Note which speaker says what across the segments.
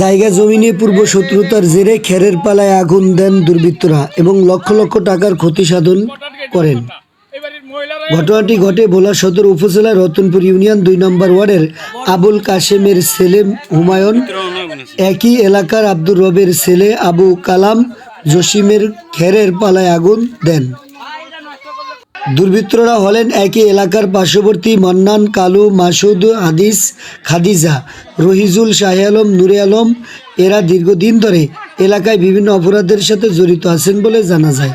Speaker 1: জায়গা জমি নিয়ে পূর্ব শত্রুতার জেরে খেরের পালায় আগুন দেন দুর্বৃত্তরা এবং লক্ষ লক্ষ টাকার ক্ষতি সাধন করেন। ঘটনাটি ঘটে ভোলা সদর উপজেলার রতনপুর ইউনিয়ন দুই নম্বর ওয়ার্ডের আবুল কাশেমের ছেলে হুমায়ুন, একই এলাকার আব্দুর রবের ছেলে আবু কালাম জসিমের খেরের পালায় আগুন দেন। দুর্বৃত্তরা হলেন একই এলাকার পার্শ্ববর্তী মান্নান, কালু, মাসুদ, হাদিস, খাদিজা, রহিজুল, শাহে আলম, নুরে আলম। এরা দীর্ঘদিন ধরে এলাকায় বিভিন্ন অপরাধের সাথে জড়িত আছেন বলে জানা যায়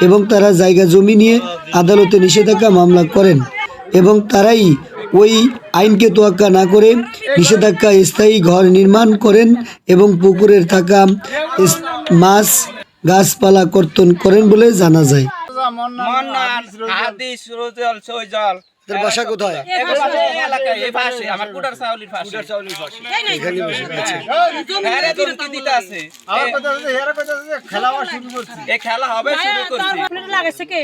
Speaker 1: এবং তারা জায়গা জমি নিয়ে আদালতে নিষেধাজ্ঞা মামলা করেন এবং তারাই ওই আইনকে তোয়াক্কা না করে নিষেধাজ্ঞা স্থায়ী ঘর নির্মাণ করেন এবং পুকুরের থাকা মাছ, গাছপালা কর্তন করেন বলে জানা যায়।
Speaker 2: মন্নান হাদিস রুজল সৈজল।
Speaker 1: তার বাসা কোথায়?
Speaker 2: হ্যাঁ খেলা হবে
Speaker 3: লাগাইছে কে?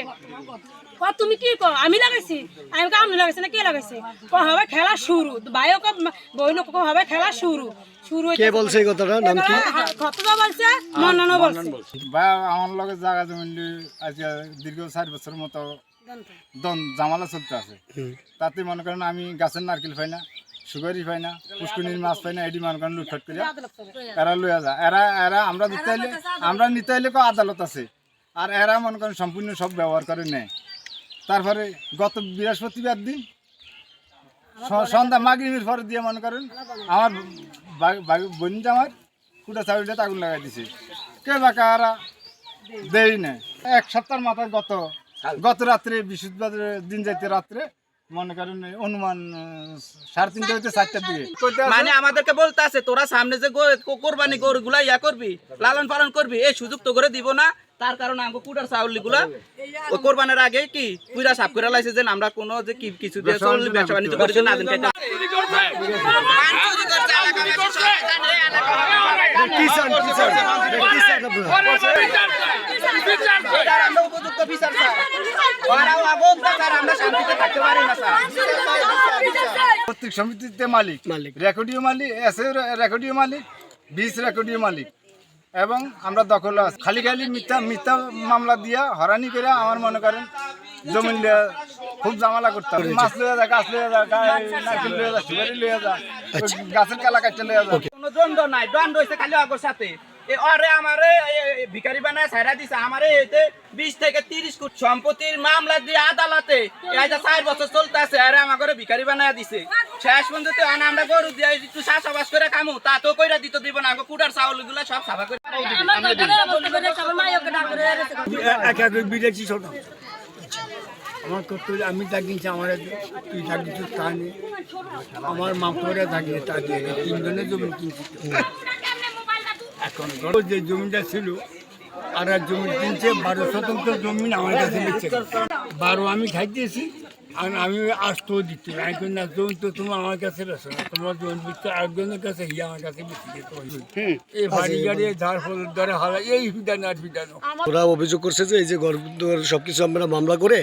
Speaker 3: তুমি কি কো আমি লাগাইছি। আমি কাম লাগাইছে না কে লাগাইছে? ক হবে খেলা শুরু? ভাইও ক বইন ক হবে খেলা শুরু? শুরু
Speaker 1: কে বলছে কথাটা? নাম কি?
Speaker 3: খতবা বলছে মন্নানো বলছে।
Speaker 4: বা আমার লগে জায়গা জমি আজকে দীর্ঘ চার বছর মতো দন জামালা চলতে আছে। তাতে মনে করেন আমি গাছের নারকেল পাই না সুগারি পাই না পুষ্কুনির মাছ পাই না এটি মনে করেন লুটফাট করে। এরা লইয়া যায়। এরা এরা আমরা নিতে হইলে আমরা নিতে হইলে কো আদালত আছে। আর এরা মনে করেন সম্পূর্ণ সব ব্যবহার করে নেয়। তারপরে গত বৃহস্পতিবার দিন স- সন্ধ্যা মাগরিবের পরে দিয়ে মনে করেন আমার বোনটা আমার কুটা চাউলটা আগুন লাগাই দিছে। কে বাকা আরা দেই না এক সপ্তাহের মাথায় গত গত রাত্রে বৃহস্পতিবার দিন যাইতে রাত্রে মনে করেন অনুমান সাড়ে তিনটে হইতে চারটার দিকে।
Speaker 2: মানে আমাদেরকে বলতে আছে তোরা সামনে যে কোরবানি গরুগুলা ইয়া করবি লালন পালন করবি এই সুযোগ তো করে দিব না। তার কারণে আমাকে কুটার চাউলি গুলা ওই কোরবানের আগে কি পুরা সাফ করে লাইছে যে আমরা কোনো যে কি কিছু দিয়ে চললি ব্যবসা বাণিজ্য করে না দিন
Speaker 1: কি চান কি
Speaker 2: আমরা উপযুক্ত বিচার ওরাও আগুন স্যার আমরা শান্তিতে থাকতে পারি না স্যার।
Speaker 4: প্রত্যেক সমিতিতে মালিক।
Speaker 1: মালিক।
Speaker 4: রেকর্ডিও মালিক এস রেকর্ডিও মালিক বিশ রেকর্ডিও মালিক। এবং আমরা দখল আছি। খালি খালি মিথ্যা মিথ্যা মামলা দিয়া হরানি করে আমার মনে করেন জমিন লিয়া খুব জামালা করতাম মাছ লইয়া যায় গাছ যায় গায়ে নারকেল লইয়া যায় সুপারি লইয়া যায় ওই গাছের কালা কাটতে লইয়া যায়
Speaker 2: কোনো দ্বন্দ্ব নাই। দ্বন্দ্ব হয়েছে খালি আগর সাথে। এ অরে আমারে ভিখারি বানায় ছাড়া দিছে। আমারে এতে বিশ থেকে তিরিশ কোটি সম্পত্তির মামলা দিয়ে আদালতে যে চার বছর চলতে আছে আরে আমার ঘরে ভিখারি বানায় দিছে। শেষ পর্যন্ত আনা আমরা গরু দিয়ে একটু চাষাবাস করে খামু তা তো কইরা দিত দিব না কুটার চাউলগুলা সব সাফা করে
Speaker 3: আমার
Speaker 5: করতে আমি থাকিছি আমার তুই থাকিস তা নেই আমার মা করে তা দিয়ে তিনজনে জমি কিনছি। এখন যে জমিটা ছিল আর এক জমি কিনছে বারো শতাংশ জমি আমার কাছে বেঁচে বারো আমি খাইতেছি আর আমি আসতো দিচ্ছি আমি না জমি তো তোমার আমার কাছে রয়েছে না। তোমার জমি বিচ্ছে আরেকজনের কাছে হিয়া আমার কাছে বেশি এই বাড়ি গাড়ি ধার ফল ধরে হারা এই বিধান আর বিধান
Speaker 1: ওরা অভিযোগ করছে যে এই যে ঘর দুয়ার সবকিছু আমরা মামলা করে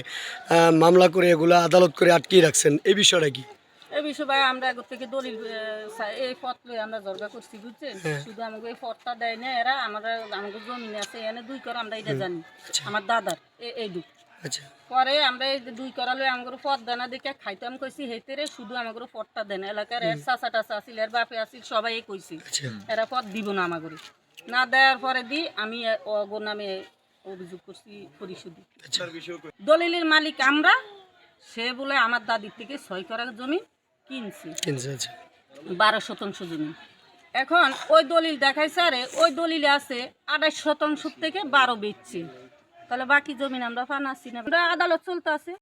Speaker 1: মামলা করে এগুলা আদালত করে আটকিয়ে রাখছেন। এই বিষয়টা কি?
Speaker 3: এই বিষয় ভাই আমরা আগর থেকে দলিল এই পথ লই আমরা জর্গা করছি বুঝছেন? শুধু আমাকে এই পথটা দেয় না এরা আমরা আমাকে জমিনে আছে এনে দুই কর আমরা এটা জানি আমার দাদার এ- এই দুঃখ
Speaker 1: আচ্ছা।
Speaker 3: পরে আমরা এই দুই করা লই আমাকে পথ দানা দেখে খাইতাম কইছি হেতেরে শুধু আমাকে পথটা দেন এলাকার এর চাচা টাচা আছিল এর বাপে আছিল সবাই কইছি
Speaker 1: আচ্ছা।
Speaker 3: এরা পথ দিব না আমাকে। না দেওয়ার পরে দি আমি অগর নামে অভিযোগ করছি পরিশোধ দলিলের মালিক আমরা সে বলে আমার দাদির থেকে ছয় করা জমি
Speaker 1: কিনছি। আচ্ছা।
Speaker 3: বারো শতাংশ জমি। এখন ওই দলিল দেখাইছে আরে ওই দলিলে আছে আঠাশ শতাংশ থেকে বারো বেচছি। তাহলে বাকি জমি আমরা ফানাচ্ছি না। আমরা আদালত চলতে আছে।